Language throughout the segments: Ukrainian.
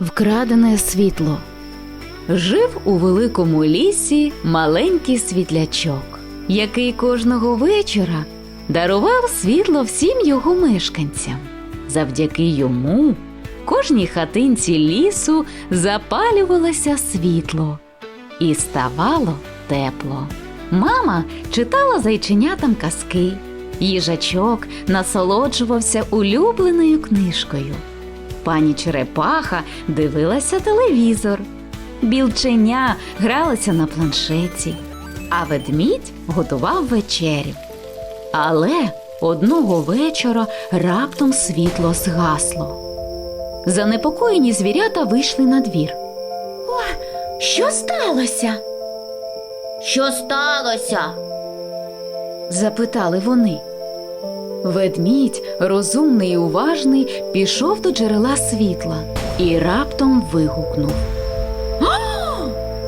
Вкрадене світло. Жив у великому лісі маленький світлячок, який кожного вечора дарував світло всім його мешканцям. Завдяки йому кожній хатинці лісу запалювалося світло і ставало тепло. Мама читала зайченятам казки. Їжачок насолоджувався улюбленою книжкою. Пані Черепаха дивилася телевізор. Білченя гралася на планшеті, а ведмідь готував вечерю. Але одного вечора раптом світло згасло. Занепокоєні звірята вийшли на двір. О, що сталося? Що сталося? запитали вони. Ведмідь, розумний і уважний, пішов до джерела світла і раптом вигукнув.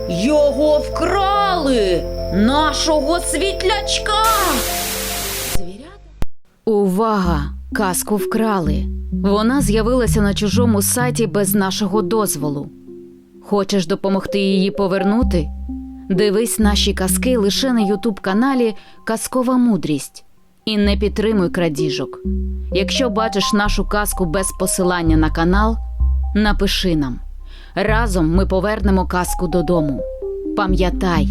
Його вкрали! Нашого світлячка! Увага! Казку вкрали. Вона з'явилася на чужому сайті без нашого дозволу. Хочеш допомогти її повернути? Дивись наші казки лише на Ютуб каналі Казкова мудрість і не підтримуй крадіжок. Якщо бачиш нашу казку без посилання на канал, напиши нам. Разом ми повернемо казку додому. Пам'ятай,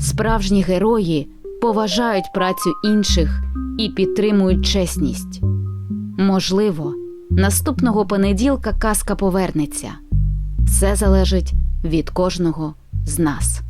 справжні герої поважають працю інших і підтримують чесність. Можливо, наступного понеділка казка повернеться. Все залежить від кожного з нас.